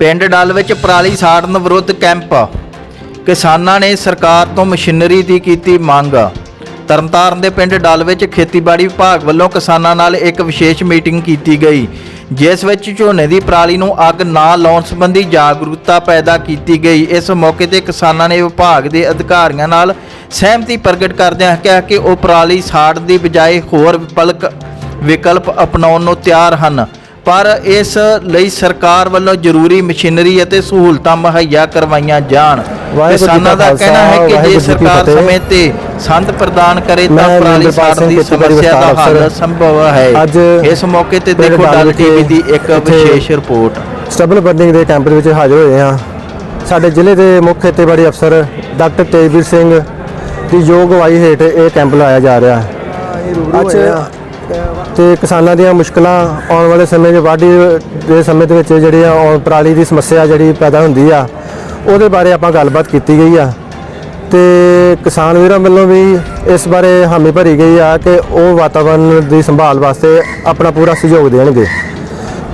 ਪਿੰਡ ਡੱਲ ਵਿੱਚ ਪਰਾਲੀ ਸਾੜਨ ਵਿਰੁੱਧ ਕੈਂਪ। ਕਿਸਾਨਾਂ ਨੇ ਸਰਕਾਰ ਤੋਂ ਮਸ਼ੀਨਰੀ ਦੀ ਕੀਤੀ ਮੰਗ। ਤਰਨਤਾਰਨ ਦੇ ਪਿੰਡ ਡੱਲ ਵਿੱਚ ਖੇਤੀਬਾੜੀ ਵਿਭਾਗ ਵੱਲੋਂ ਕਿਸਾਨਾਂ ਨਾਲ ਇੱਕ ਵਿਸ਼ੇਸ਼ ਮੀਟਿੰਗ ਕੀਤੀ ਗਈ, ਜਿਸ ਵਿੱਚ ਝੋਨੇ ਦੀ ਪਰਾਲੀ ਨੂੰ ਅੱਗ ਨਾ ਲਾਉਣ ਸੰਬੰਧੀ ਜਾਗਰੂਕਤਾ ਪੈਦਾ ਕੀਤੀ ਗਈ। ਇਸ ਮੌਕੇ ਤੇ ਕਿਸਾਨਾਂ ਨੇ ਵਿਭਾਗ ਦੇ ਅਧਿਕਾਰੀਆਂ ਨਾਲ ਸਹਿਮਤੀ ਪ੍ਰਗਟ ਕਰਦਿਆਂ ਕਿਹਾ ਕਿ ਉਹ ਪਰਾਲੀ ਸਾੜਨ ਦੀ ਬਜਾਏ ਹੋਰ ਵਿਕਲਪ ਵਿਕਲਪ ਅਪਣਾਉਣ ਨੂੰ ਤਿਆਰ ਹਨ। ਪਰ ਇਸ ਲਈ ਸਰਕਾਰ ਵੱਲੋਂ ਜ਼ਰੂਰੀ ਮਸ਼ੀਨਰੀ ਅਤੇ ਸਹੂਲਤਾਂ ਮੁਹੱਈਆ ਕਰਵਾਈਆਂ ਜਾਣ। ਕਿਸਾਨਾਂ ਦਾ ਕਹਿਣਾ ਹੈ ਕਿ ਜੇ ਸਰਕਾਰ। ਸਮੇਂ ਤੇ ਸੰਦ ਪ੍ਰਦਾਨ ਕਰੇ ਤਾਂ ਪਰਾਲੀ ਸਾੜਨ ਦੀ ਸਮੱਸਿਆ ਦਾ ਹੱਲ। ਸੰਭਵ ਹੈ। ਅੱਜ ਇਸ ਮੌਕੇ ਤੇ ਦੇਖੋ ਡੱਲ ਟੀਵੀ ਦੀ ਇੱਕ ਵਿਸ਼ੇਸ਼ ਰਿਪੋਰਟ। ਸਟਬਲ ਬਰਨਿੰਗ ਦੇ ਕੈਂਪ ਦੇ ਵਿੱਚ ਹਾਜ਼ਰ ਹੋਏ ਹਾਂ। ਸਾਡੇ ਜ਼ਿਲ੍ਹੇ ਦੇ ਮੁੱਖ ਖੇਤੀਬਾੜੀ ਅਫਸਰ ਡਾਕਟਰ ਤੇਜਵੀਰ ਸਿੰਘ ਦੀ ਯੋਗ ਅਗਵਾਈ ਹੇਠ ਇਹ ਕੈਂਪ ਲਾਇਆ ਜਾ ਰਿਹਾ ਹੈ। ਅੱਜ ਤੇ ਕਿਸਾਨਾਂ ਦੀਆਂ ਮੁਸ਼ਕਲਾਂ ਆਉਣ ਵਾਲੇ ਸਮੇਂ 'ਚ ਵਾਢੀ ਦੇ ਸਮੇਂ ਦੇ ਵਿੱਚ ਜਿਹੜੀ ਆ ਉਹ ਪਰਾਲੀ ਦੀ ਸਮੱਸਿਆ ਜਿਹੜੀ ਪੈਦਾ ਹੁੰਦੀ ਆ, ਉਹਦੇ ਬਾਰੇ ਆਪਾਂ ਗੱਲਬਾਤ ਕੀਤੀ ਗਈ ਆ। ਤੇ ਕਿਸਾਨ ਵੀਰਾਂ ਵੱਲੋਂ ਵੀ ਇਸ ਬਾਰੇ ਹਾਮੀ ਭਰੀ ਗਈ ਆ ਕਿ ਉਹ ਵਾਤਾਵਰਣ ਦੀ ਸੰਭਾਲ ਵਾਸਤੇ ਆਪਣਾ ਪੂਰਾ ਸਹਿਯੋਗ ਦੇਣਗੇ।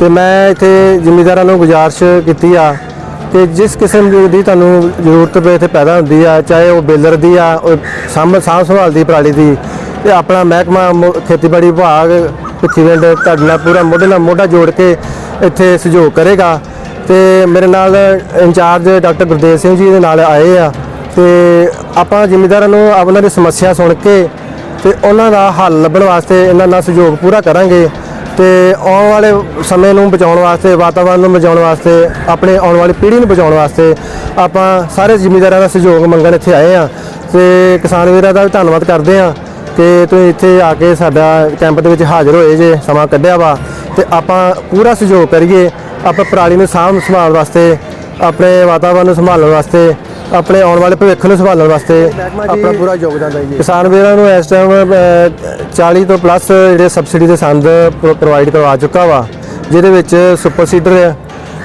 ਤੇ ਮੈਂ ਇੱਥੇ ਜ਼ਿਮੀਂਦਾਰਾਂ ਨੂੰ ਗੁਜ਼ਾਰਿਸ਼ ਕੀਤੀ ਆ ਕਿ ਜਿਸ ਕਿਸਮ ਦੀ ਤੁਹਾਨੂੰ ਜ਼ਰੂਰਤ ਪਏ ਇੱਥੇ ਪੈਦਾ ਹੁੰਦੀ ਆ, ਚਾਹੇ ਉਹ ਬੇਲਰ ਦੀ ਆ, ਉਹ ਸਾਂਭ ਸਾਂਭ ਸੰਭਾਲ ਦੀ ਪਰਾਲੀ ਦੀ ਤੇ ਆਪਣਾ ਮਹਿਕਮਾ ਮੁ- ਖੇਤੀਬਾੜੀ ਵਿਭਾਗ ਭਿੱਖੀਵਿੰਡ ਤੁਹਾਡੇ ਨਾਲ ਪੂਰਾ ਮੋਢੇ ਨਾਲ ਮੋਢਾ ਜੋੜ ਕੇ ਇੱਥੇ ਸਹਿਯੋਗ ਕਰੇਗਾ। ਤੇ ਮੇਰੇ ਨਾਲ ਇੰਚਾਰਜ ਡਾਕਟਰ ਗੁਰਦੇਵ ਸਿੰਘ ਜੀ ਦੇ ਨਾਲ ਆਏ ਆ। ਤੇ ਆਪਾਂ ਜ਼ਿਮੀਂਦਾਰਾਂ ਨੂੰ ਉਹਨਾਂ ਦੀ ਸਮੱਸਿਆ ਸੁਣ ਕੇ ਤੇ ਉਹਨਾਂ ਦਾ ਹੱਲ ਲੱਭਣ ਵਾਸਤੇ ਇਹਨਾਂ ਨਾਲ ਸਹਿਯੋਗ ਪੂਰਾ ਕਰਾਂਗੇ। ਤੇ ਆਉਣ ਵਾਲੇ ਸਮੇਂ ਨੂੰ ਬਚਾਉਣ ਵਾਸਤੇ ਵਾਤਾਵਰਣ ਨੂੰ ਬਚਾਉਣ ਵਾਸਤੇ, ਆਪਣੇ ਆਉਣ ਵਾਲੀ ਪੀੜ੍ਹੀ ਨੂੰ ਬਚਾਉਣ ਵਾਸਤੇ ਆਪਾਂ ਸਾਰੇ ਜ਼ਿਮੀਂਦਾਰਾਂ ਦਾ ਸਹਿਯੋਗ ਮੰਗਣ ਇੱਥੇ ਆਏ ਆ। ਤੇ ਕਿਸਾਨ ਵੀਰਾਂ ਦਾ ਵੀ ਧੰਨਵਾਦ ਕਰਦੇ ਆ। ਕਿ ਤੁਸੀਂ ਇੱਥੇ ਆ ਕੇ ਸਾਡਾ ਕੈਂਪ ਦੇ ਵਿੱਚ ਹਾਜ਼ਰ ਹੋਏ ਜੇ ਸਮਾਂ ਕੱਢਿਆ ਵਾ ਤੇ ਆਪਾਂ ਪੂਰਾ ਸਹਿਯੋਗ ਕਰੀਏ ਆਪਾਂ ਪਰਾਲੀ ਨੂੰ ਸਾਂਭ ਸੰਭਾਲ ਵਾਸਤੇ ਆਪਣੇ ਵਾਤਾਵਰਣ ਨੂੰ ਸੰਭਾਲਣ ਵਾਸਤੇ ਆਪਣੇ ਆਉਣ ਵਾਲੇ ਭਵਿੱਖ ਨੂੰ ਸੰਭਾਲਣ ਵਾਸਤੇ ਆਪਣਾ ਪੂਰਾ ਯੋਗਦਾਨ ਦਈਏ। ਕਿਸਾਨ ਵੀਰਾਂ ਨੂੰ ਇਸ ਟਾਈਮ 40 ਤੋਂ ਪਲੱਸ ਜਿਹੜੇ ਸਬਸਿਡੀ ਦੇ ਸੰਦ ਪ੍ਰੋਵਾਈਡ ਕਰਵਾ ਚੁੱਕਾ ਵਾ ਜਿਹਦੇ ਵਿੱਚ ਸੁਪਰ ਸੀਡਰ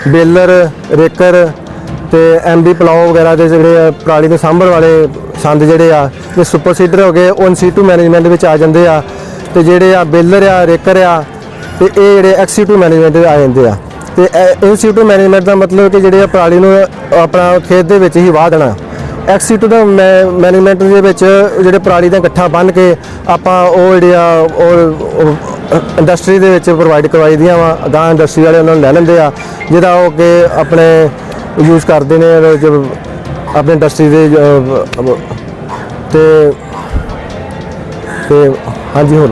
ਬੇਲਰ ਰੇਕਰ ਤੇ ਐਮਬੀ ਪਲਾਓ ਵਗੈਰਾ ਦੇ ਜਿਹੜੇ ਆ, ਪਰਾਲੀ ਦੇ ਸਾਂਭਣ ਵਾਲੇ ਸੰਦ ਜਿਹੜੇ ਆ ਇਹ ਸੁਪਰ ਸੀਡਰ ਹੋ ਗਏ ਉਹ ਇਨਸੀਟੂ ਮੈਨੇਜਮੈਂਟ ਦੇ ਵਿੱਚ ਆ ਜਾਂਦੇ ਆ। ਤੇ ਜਿਹੜੇ ਆ ਬੇਲਰ ਆ ਰੇਕਰ ਆ ਤੇ ਇਹ ਜਿਹੜੇ ਐਕਸੀਟੂ ਮੈਨੇਜਮੈਂਟ ਦੇ ਆ ਜਾਂਦੇ ਆ। ਤੇ ਇਨਸੀਟੂ ਮੈਨੇਜਮੈਂਟ ਦਾ ਮਤਲਬ ਕਿ ਜਿਹੜੇ ਆ ਪਰਾਲੀ ਨੂੰ ਆਪਣਾ ਖੇਤ ਦੇ ਵਿੱਚ ਹੀ ਵਾਹ ਦੇਣਾ। ਐਕਸੀਟੂ ਦਾ ਮੈਨੇਜਮੈਂਟ ਦੇ ਵਿੱਚ ਜਿਹੜੇ ਪਰਾਲੀ ਦਾ ਇਕੱਠਾ ਬੰਨ ਕੇ ਆਪਾਂ ਉਹ ਜਿਹੜੇ ਆ ਉਹ ਇੰਡਸਟਰੀ ਦੇ ਵਿੱਚ ਪ੍ਰੋਵਾਈਡ ਕਰਵਾਈ ਦੀਆਂ ਵਾ। ਅਗਾਂਹ ਇੰਡਸਟਰੀ ਵਾਲੇ ਉਹਨਾਂ ਨੂੰ ਲੈ ਲੈਂਦੇ ਆ ਜਿਹਦਾ ਉਹ ਕਿ ਆਪਣੇ ਯੂਜ਼ ਕਰਦੇ ਨੇ ਜੋ ਆਪਣੇ ਇੰਡਸਟਰੀ ਦੇ ਤੇ ਤੇ ਹਾਂਜੀ ਹੋਰ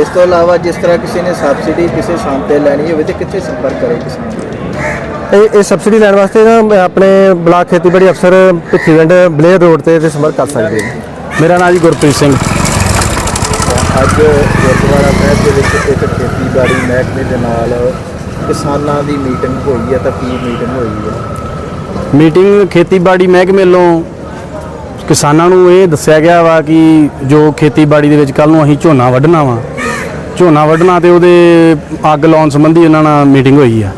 ਇਸ ਤੋਂ ਇਲਾਵਾ ਜਿਸ ਤਰ੍ਹਾਂ ਕਿਸੇ ਨੇ ਸਬਸਿਡੀ ਕਿਸੇ ਸੰਦ ਤੇ ਲੈਣੀ ਹੋਵੇ ਤੇ ਕਿੱਥੇ ਸੰਪਰਕ ਕਰੇ ਕਿਸਾਨ ਇਹ ਇਹ ਸਬਸਿਡੀ ਲੈਣ ਵਾਸਤੇ ਨਾ ਮੈਂ ਆਪਣੇ ਬਲਾਕ ਖੇਤੀਬਾੜੀ ਅਫਸਰ ਭਿੱਖੀਵਿੰਡ ਬਲੇਅਰ ਰੋਡ ਤੇ ਤੇ ਸੰਪਰਕ ਕਰ ਸਕਦੇ ਨੇ ਮੇਰਾ ਨਾਮ ਜੀ ਗੁਰਪ੍ਰੀਤ ਸਿੰਘ। ਅੱਜ ਗੁਰਦੁਆਰਾ ਸਾਹਿਬ ਦੇ ਵਿੱਚ ਇੱਕ ਖੇਤੀਬਾੜੀ ਮਹਿਕਮੇ ਦੇ ਨਾਲ ਕਿਸਾਨਾਂ ਦੀ ਮੀਟਿੰਗ ਹੋਈ ਹੈ ਤਾਂ ਕੀ ਮੀਟਿੰਗ ਹੋਈ ਹੈ। ਮੀਟਿੰਗ ਖੇਤੀਬਾੜੀ ਮਹਿਕਮੇ ਵੱਲੋਂ ਕਿਸਾਨਾਂ ਨੂੰ ਇਹ ਦੱਸਿਆ ਗਿਆ ਵਾ ਕਿ ਜੋ ਖੇਤੀਬਾੜੀ ਦੇ ਵਿੱਚ ਕੱਲ ਨੂੰ ਅਸੀਂ ਝੋਨਾ ਵੱਢਣਾ ਵਾ। ਝੋਨਾ ਵੱਢਣਾ ਤੇ ਉਹਦੇ ਅੱਗ ਲਾਉਣ ਸੰਬੰਧੀ ਇਹਨਾਂ ਨਾਲ ਮੀਟਿੰਗ ਹੋਈ ਆ।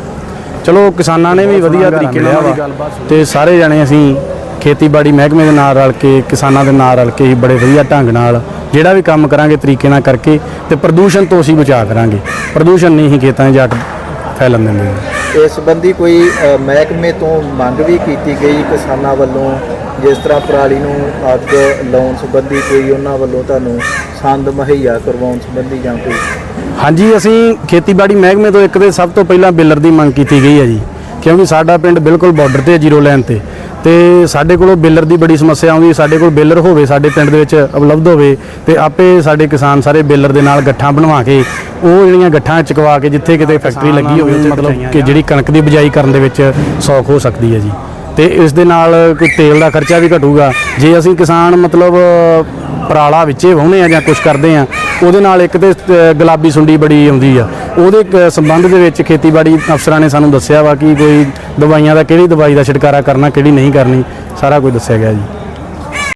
ਚਲੋ ਕਿਸਾਨਾਂ ਨੇ ਵੀ ਵਧੀਆ ਤਰੀਕੇ ਨਾਲ ਤੇ ਸਾਰੇ ਜਣੇ ਅਸੀਂ ਖੇਤੀਬਾੜੀ ਮਹਿਕਮੇ ਦੇ ਨਾਲ ਰਲ ਕੇ ਕਿਸਾਨਾਂ ਦੇ ਨਾਲ ਰਲ ਕੇ ਹੀ ਬੜੇ ਵਧੀਆ ਢੰਗ ਨਾਲ ਜਿਹੜਾ ਵੀ ਕੰਮ ਕਰਾਂਗੇ ਤਰੀਕੇ ਨਾਲ ਕਰਕੇ ਤੇ ਪ੍ਰਦੂਸ਼ਣ ਤੋਂ ਅਸੀਂ ਬਚਾ ਕਰਾਂਗੇ। ਪ੍ਰਦੂਸ਼ਣ ਨਹੀਂ ਹੀ ਖੇਤਾਂ 'ਚ ਜੱਟ ਫੈਲਣ ਦਿੰਦੇ। ਇਸ ਸੰਬੰਧੀ ਕੋਈ ਮਹਿਕਮੇ ਤੋਂ ਮੰਗ ਵੀ ਕੀਤੀ ਗਈ ਕਿਸਾਨਾਂ ਵੱਲੋਂ, ਜਿਸ ਤਰ੍ਹਾਂ ਪਰਾਲੀ ਨੂੰ ਅੱਗ ਲਾਉਣ ਸੰਬੰਧੀ ਕੋਈ ਉਹਨਾਂ ਵੱਲੋਂ ਤੁਹਾਨੂੰ ਸੰਦ ਮੁਹੱਈਆ ਕਰਵਾਉਣ ਸੰਬੰਧੀ ਜਾਂ ਕੋਈ? ਹਾਂਜੀ, ਅਸੀਂ ਖੇਤੀਬਾੜੀ ਮਹਿਕਮੇ ਤੋਂ ਇੱਕ ਤੇ ਸਭ ਤੋਂ ਪਹਿਲਾਂ ਬਿੱਲਰ ਦੀ ਮੰਗ ਕੀਤੀ ਗਈ ਹੈ ਜੀ, ਕਿਉਂਕਿ ਸਾਡਾ ਪਿੰਡ ਬਿਲਕੁਲ ਬਾਰਡਰ ਤੇ ਜ਼ੀਰੋ ਲਾਈਨ ਤੇ। ਤੇ ਸਾਡੇ ਕੋਲੋਂ ਬਿਲਰ ਦੀ ਬੜੀ ਸਮੱਸਿਆ ਆਉਂਦੀ ਸਾਡੇ ਕੋਲ ਬਿਲਰ ਹੋਵੇ ਸਾਡੇ ਪਿੰਡ ਦੇ ਵਿੱਚ ਉਪਲਬਧ ਹੋਵੇ ਤੇ ਆਪੇ ਸਾਡੇ ਕਿਸਾਨ ਸਾਰੇ ਬਿਲਰ ਦੇ ਨਾਲ ਗੱਠਾਂ ਬਣਵਾ ਕੇ ਉਹ ਜਿਹੜੀਆਂ ਗੱਠਾਂ ਚਕਵਾ ਕੇ ਜਿੱਥੇ ਕਿਤੇ ਫੈਕਟਰੀ ਲੱਗੀ ਹੋਵੇ ਮਤਲਬ ਕਿ ਜਿਹੜੀ ਕਣਕ ਦੀ ਬਿਜਾਈ ਕਰਨ ਦੇ ਵਿੱਚ ਸੌਖ ਹੋ ਸਕਦੀ ਹੈ ਜੀ। ਤੇ ਇਸ ਦੇ ਨਾਲ ਕੋਈ ਤੇਲ ਦਾ ਖਰਚਾ ਵੀ ਘਟੂਗਾ। ਜੇ ਅਸੀਂ ਕਿਸਾਨ ਮਤਲਬ ਪਰਾਲਾ ਵਿੱਚੇ ਵਾਹੁੰਦੇ ਆ ਜਾਂ ਕੁਝ ਕਰਦੇ ਆ ਉਹਦੇ ਨਾਲ ਇੱਕ ਤੇ ਗੁਲਾਬੀ ਸੁੰਡੀ ਬੜੀ ਆਉਂਦੀ ਆ। ਉਹਦੇ ਕ- ਸੰਬੰਧ ਦੇ ਵਿੱਚ ਖੇਤੀਬਾੜੀ ਅਫਸਰਾਂ ਨੇ ਸਾਨੂੰ ਦੱਸਿਆ ਵਾ ਕਿ ਕੋਈ ਦਵਾਈਆਂ ਦਾ ਕਿਹੜੀ ਦਵਾਈ ਦਾ ਛਿੜਕਾਰਾ ਕਰਨਾ, ਕਿਹੜੀ ਨਹੀਂ ਕਰਨੀ, ਸਾਰਾ ਕੁਝ ਦੱਸਿਆ ਗਿਆ ਜੀ।